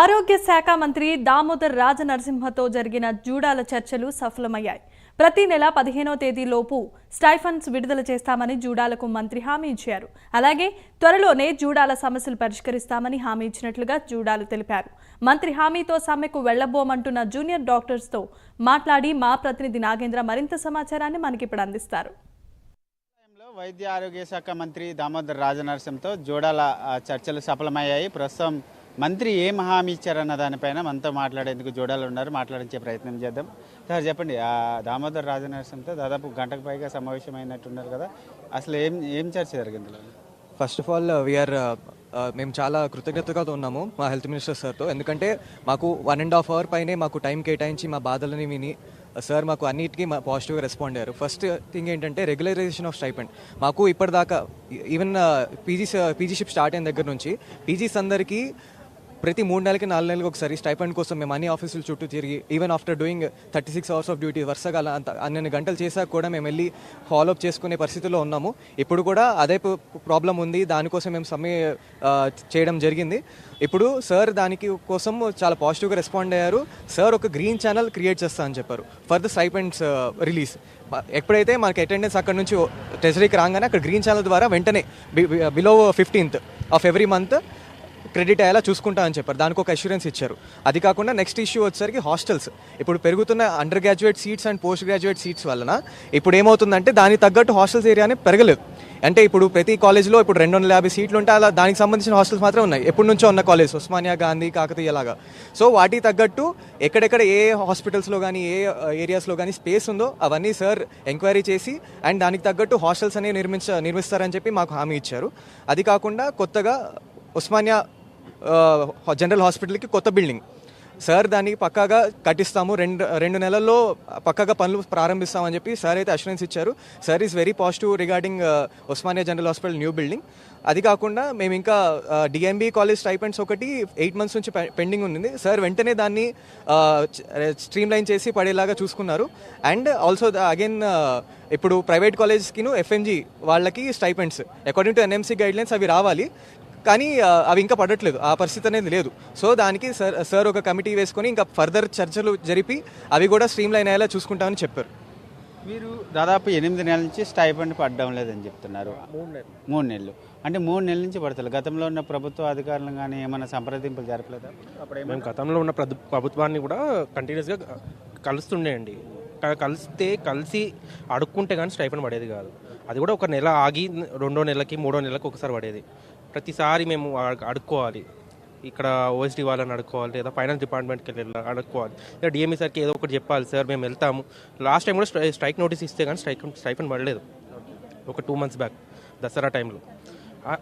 ఆరోగ్య శాఖ మంత్రి దామోదర్ రాజనరసింహతో జరిగిన జూడాల చర్చలు సఫలమయ్యాయి. ప్రతి నెల పదిహేనో తేదీలోపు స్టైఫండ్స్ విడుదల చేస్తామని జూడాలకు మంత్రి హామీ ఇచ్చారు. అలాగే త్వరలోనే జూడాల సమస్యలు పరిష్కరిస్తామని హామీ ఇచ్చినట్లుగా జూడాలు తెలిపారు. మంత్రి హామీతో సమ్మెకు వెళ్ళబోమంటున్న జూనియర్ డాక్టర్స్తో మాట్లాడి మా ప్రతినిధి నాగేంద్ర మరింత సమాచారాన్ని మనకిప్పుడు అందిస్తారు. వైద్య ఆరోగ్య శాఖ మంత్రి దామోదర్ రాజనరసింహతో జూడాల చర్చలు సఫలమయ్యాయి. ప్రస్తుతం మంత్రి ఏం హామీ ఇచ్చారన్న దానిపైన మనతో మాట్లాడేందుకు జోడాలు ఉన్నారు మాట్లాడించే ప్రయత్నం చేద్దాం. సార్ చెప్పండి ఆ దామోదర్ రాజనరసింహతో దాదాపు గంటకు పైగా సమావేశం అయినట్టున్నారు కదా అసలు ఏం ఏం చర్చ జరిగింది ఫస్ట్ ఆఫ్ ఆల్ వీఆర్ మేము చాలా కృతజ్ఞతగా ఉన్నాము మా హెల్త్ మినిస్టర్ సార్తో. ఎందుకంటే మాకు వన్ అండ్ హాఫ్ అవర్ పైనే మాకు టైం కేటాయించి మా బాధలని విని uh, సార్ మాకు అన్నిటికీ మా పాజిటివ్గా రెస్పాండ్ అయ్యారు. ఫస్ట్ థింగ్ ఏంటంటే రెగ్యులరైజేషన్ ఆఫ్ స్టైపెండ్ మాకు ఇప్పటిదాకా ఈవెన్ పీజీ పీజీషిప్ స్టార్ట్ అయిన దగ్గర నుంచి పీజీస్ అందరికీ ప్రతి మూడు నెలలకి నాలుగు నెలలకు ఒకసారి స్టైపెండ్ కోసం మేము అన్ని ఆఫీసులు చుట్టూ తిరిగి even after doing thirty six hours of duty వరుసగా అలా అంత అన్నెన్ని గంటలు చేశాక కూడా మేము వెళ్ళి ఫాలోఅప్ చేసుకునే పరిస్థితిలో ఉన్నాము. ఇప్పుడు కూడా అదే ప్రాబ్లం ఉంది. దానికోసం మేము సమ్మె చేయడం జరిగింది. ఇప్పుడు సార్ దానికి కోసం చాలా పాజిటివ్గా రెస్పాండ్ అయ్యారు. సార్ ఒక గ్రీన్ ఛానల్ క్రియేట్ చేస్తా అని చెప్పారు. ఫర్ ద స్టైపెండ్స్ రిలీజ్ ఎప్పుడైతే మనకి అటెండెన్స్ అక్కడ నుంచి ట్రెజరీకి రాగానే అక్కడ గ్రీన్ ఛానల్ ద్వారా వెంటనే below fifteenth of every month credit అయ్యేలా చూసుకుంటా అని చెప్పారు. దానికి ఒక అష్యూరెన్స్ ఇచ్చారు. అది కాకుండా నెక్స్ట్ ఇష్యూ వచ్చేసరికి హాస్టల్స్ ఇప్పుడు పెరుగుతున్న undergraduate seats and postgraduate seats వలన ఇప్పుడు ఏమవుతుందంటే దానికి తగ్గట్టు హాస్టల్స్ ఏరియానే పెరగలేదు. అంటే ఇప్పుడు ప్రతి కాలేజ్లో ఇప్పుడు రెండు వందల యాభై సీట్లు ఉంటే అలా దానికి సంబంధించిన హాస్టల్స్ మాత్రం ఉన్నాయి. ఎప్పటి నుంచో ఉన్న కాలేజ్ ఉస్మానియా గాంధీ కాకతీయ లాగా. సో వాటికి తగ్గట్టు ఎక్కడెక్కడ ఏ హాస్పిటల్స్లో కానీ ఏ ఏరియాస్లో కానీ స్పేస్ ఉందో అవన్నీ సార్ ఎంక్వైరీ చేసి అండ్ దానికి తగ్గట్టు హాస్టల్స్ అనేవి నిర్మించ నిర్మిస్తారని చెప్పి మాకు హామీ ఇచ్చారు. అది కాకుండా కొత్తగా ఉస్మానియా జనరల్ హాస్పిటల్కి కొత్త బిల్డింగ్. సార్ దానికి పక్కాగా కట్టిస్తాము. రెండు రెండు నెలల్లో పక్కాగా పనులు ప్రారంభిస్తామని చెప్పి సార్ అయితే అష్యూరెన్స్ ఇచ్చారు. Sir is very positive regarding Osmania general hospital new building అది కాకుండా మేము ఇంకా డిఎంబి కాలేజ్ స్టైపెండ్స్ ఒకటి ఎయిట్ మంత్స్ నుంచి పెండింగ్ ఉంది. సార్ వెంటనే దాన్ని స్ట్రీమ్ లైన్ చేసి పడేలాగా చూసుకున్నారు. అండ్ ఆల్సో అగైన్ ఇప్పుడు ప్రైవేట్ కాలేజ్కిను ఎఫ్ఎన్జి వాళ్ళకి stipends according to NMC guidelines అవి రావాలి. కానీ అవి ఇంకా పడట్లేదు. ఆ పరిస్థితి అనేది లేదు. సో దానికి సార్ సార్ ఒక కమిటీ వేసుకొని ఇంకా ఫర్దర్ చర్చలు జరిపి అవి కూడా స్ట్రీమ్ లైన్ అయ్యేలా చూసుకుంటామని చెప్పారు. మీరు దాదాపు ఎనిమిది నెలల నుంచి స్టైపెండ్ పడడం లేదని చెప్తున్నారు. మూడు నెలలు. అంటే మూడు నెలల నుంచి పడతలేదు గతంలో ఉన్న ప్రభుత్వ అధికారులు కానీ ఏమైనా సంప్రదింపులు జరపలేదా? మేము గతంలో ఉన్న ప్రభు ప్రభుత్వాన్ని కూడా కంటిన్యూస్గా కలుస్తుండే అండి క- కలిస్తే కలిసి అడుక్కుంటే కానీ స్టైఫన్ పడేది కాదు. అది కూడా ఒక నెల ఆగి రెండో నెలకి మూడో నెలకి ఒకసారి పడేది. ప్రతిసారి మేము అడుక్కోవాలి. ఇక్కడ ఓఎస్డీ వాళ్ళని అడుక్కోవాలి లేదా ఫైనాన్స్ డిపార్ట్మెంట్కి వెళ్ళి అడుక్కోవాలి. లేదా డిఎంఈ సార్కి ఏదో ఒకటి చెప్పాలి సార్ మేము వెళ్తాము. లాస్ట్ టైం కూడా స్ట్రైక్ నోటీస్ ఇస్తే కానీ స్ట్రైక్ స్ట్రైఫన్ పడలేదు. ఒక టూ మంత్స్ బ్యాక్ దసరా టైంలో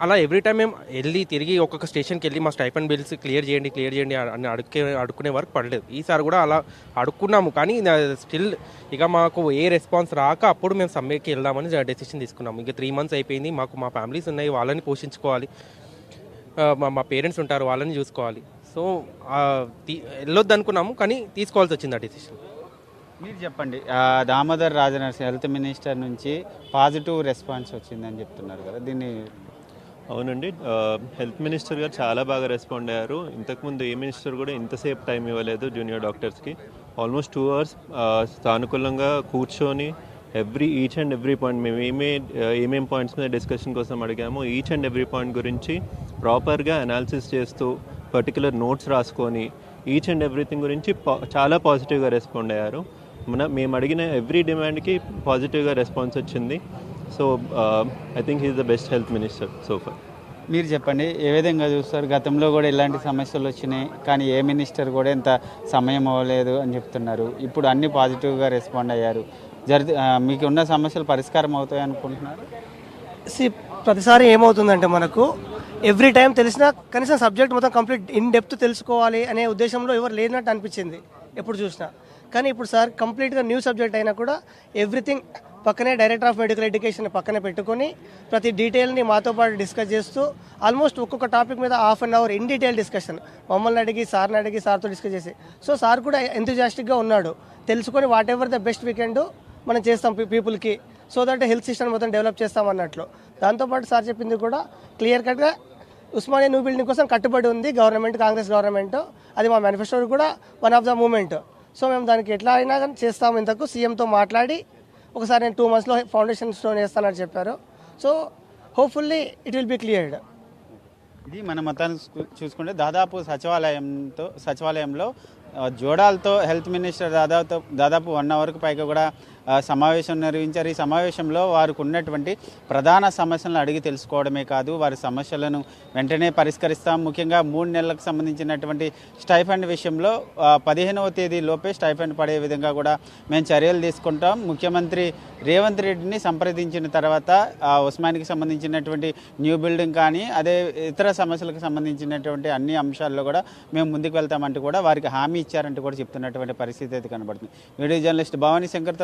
అలా ఎవ్రీ టైం మేము వెళ్ళి తిరిగి ఒక్కొక్క స్టేషన్కి వెళ్ళి మా స్టైఫన్ బిల్స్ క్లియర్ చేయండి క్లియర్ చేయండి అని అడుక్కే అడుక్కునే వరకు పడలేదు. ఈసారి కూడా అలా అడుక్కున్నాము. కానీ స్టిల్ ఇక మాకు ఏ రెస్పాన్స్ రాక అప్పుడు మేము సమ్మెకి వెళ్దామని డెసిషన్ తీసుకున్నాము. ఇక త్రీ మంత్స్ అయిపోయింది. మాకు మా ఫ్యామిలీస్ ఉన్నాయి. వాళ్ళని పోషించుకోవాలి. మా మా పేరెంట్స్ ఉంటారు. వాళ్ళని చూసుకోవాలి. సో వెళ్ళొద్దు అనుకున్నాము. కానీ తీసుకోవాల్సి వచ్చింది ఆ డెసిషన్ మీరు చెప్పండి. దామోదర్ రాజనరసింహ హెల్త్ మినిస్టర్ నుంచి పాజిటివ్ రెస్పాన్స్ వచ్చిందని చెప్తున్నారు కదా. దీన్ని అవునండి. హెల్త్ మినిస్టర్ గారు చాలా బాగా రెస్పాండ్ అయ్యారు. ఇంతకుముందు ఏ మినిస్టర్ కూడా ఇంతసేపు టైం ఇవ్వలేదు జూనియర్ డాక్టర్స్కి. ఆల్మోస్ట్ టూ అవర్స్ సానుకూలంగా కూర్చొని every each and every point మేము ఏమే ఏమేం పాయింట్స్ మీద డిస్కషన్ కోసం అడిగామో ఈచ్ అండ్ ఎవ్రీ పాయింట్ గురించి ప్రాపర్గా అనాలిసిస్ చేస్తూ పర్టికులర్ నోట్స్ రాసుకొని ఈచ్ అండ్ ఎవ్రీథింగ్ గురించి పా- చాలా పాజిటివ్గా రెస్పాండ్ అయ్యారు. మన మేము అడిగిన ఎవ్రీ డిమాండ్కి పాజిటివ్గా రెస్పాన్స్ వచ్చింది. So I think he's the best health minister so far మీరు చెప్పండి ఏ విధంగా చూస్తారు? గతంలో కూడా ఇలాంటి సమస్యలు వచ్చినాయి కానీ ఏ మినిస్టర్ కూడా ఇంత సమయం అవ్వలేదు అని చెప్తున్నారు. ఇప్పుడు అన్ని పాజిటివ్గా రెస్పాండ్ అయ్యారు. జరి మీకు ఉన్న సమస్యలు పరిష్కారం అవుతాయి అనుకుంటున్నారు? సి ప్రతిసారి ఏమవుతుందంటే మనకు ఎవ్రీ టైం తెలిసిన కనీసం సబ్జెక్ట్ మొత్తం కంప్లీట్ ఇన్ డెప్త్ తెలుసుకోవాలి అనే ఉద్దేశంలో ఎవరు లేనట్టు అనిపించింది ఎప్పుడు చూసినా. కానీ ఇప్పుడు సార్ కంప్లీట్గా న్యూ సబ్జెక్ట్ అయినా కూడా ఎవ్రీథింగ్ పక్కనే డైరెక్టర్ ఆఫ్ మెడికల్ ఎడ్యుకేషన్ పక్కన పెట్టుకొని ప్రతి డీటెయిల్ని మాతో పాటు డిస్కస్ చేస్తూ ఆల్మోస్ట్ ఒక్కొక్క టాపిక్ మీద half an hour in detail discussion. మమ్మల్ని అడిగి సార్ని అడిగి సార్తో డిస్కస్ చేసి. సో సార్ కూడా ఎంతజాస్టిక్గా ఉన్నాడు. తెలుసుకొని whatever the best weekend మనం చేస్తాం పీపుల్కి. సో దట్ హెల్త్ సిస్టమ్ మొత్తం డెవలప్ చేస్తాం అన్నట్లు. దాంతోపాటు సార్ చెప్పింది కూడా క్లియర్ కట్గా ఉస్మానియా న్యూ బిల్డింగ్ కోసం కట్టుబడి ఉంది గవర్నమెంట్ కాంగ్రెస్ గవర్నమెంట్. అది మా మేనిఫెస్టో కూడా one of the moment so మేము దానికి ఎట్లా అయినా కానీ చేస్తాము ఇంతకు. సీఎంతో మాట్లాడి ఒకసారి నేను టూ మంత్స్లో ఫౌండేషన్ స్టోన్ వేస్తానని చెప్పారు. So hopefully it will be cleared. ఇది మన మతాన్ని చూసుకుంటే దాదాపు సచివాలయంతో సచివాలయంలో జోడాలతో హెల్త్ మినిస్టర్ దాదాపు దాదాపు వన్ అవర్కి పైగా కూడా సమావేశం నిర్వహించారు. ఈ సమావేశంలో వారికి ఉన్నటువంటి ప్రధాన సమస్యలను అడిగి తెలుసుకోవడమే కాదు వారి సమస్యలను వెంటనే పరిష్కరిస్తాం. ముఖ్యంగా మూడు నెలలకు సంబంధించినటువంటి స్టైఫండ్ విషయంలో పదిహేనవ తేదీ లోపే స్టైఫండ్ పడే విధంగా కూడా మేము చర్యలు తీసుకుంటాం. ముఖ్యమంత్రి రేవంత్ రెడ్డిని సంప్రదించిన తర్వాత ఉస్మాన్కి ఉస్మానికి సంబంధించినటువంటి న్యూ బిల్డింగ్ కానీ అదే ఇతర సమస్యలకు సంబంధించినటువంటి అన్ని అంశాల్లో కూడా మేము ముందుకు వెళ్తామంటూ కూడా వారికి హామీ ఇచ్చారంటూ కూడా చెప్తున్నటువంటి పరిస్థితి అయితే కనబడుతుంది. Video journalist Bhavani శంకర్తో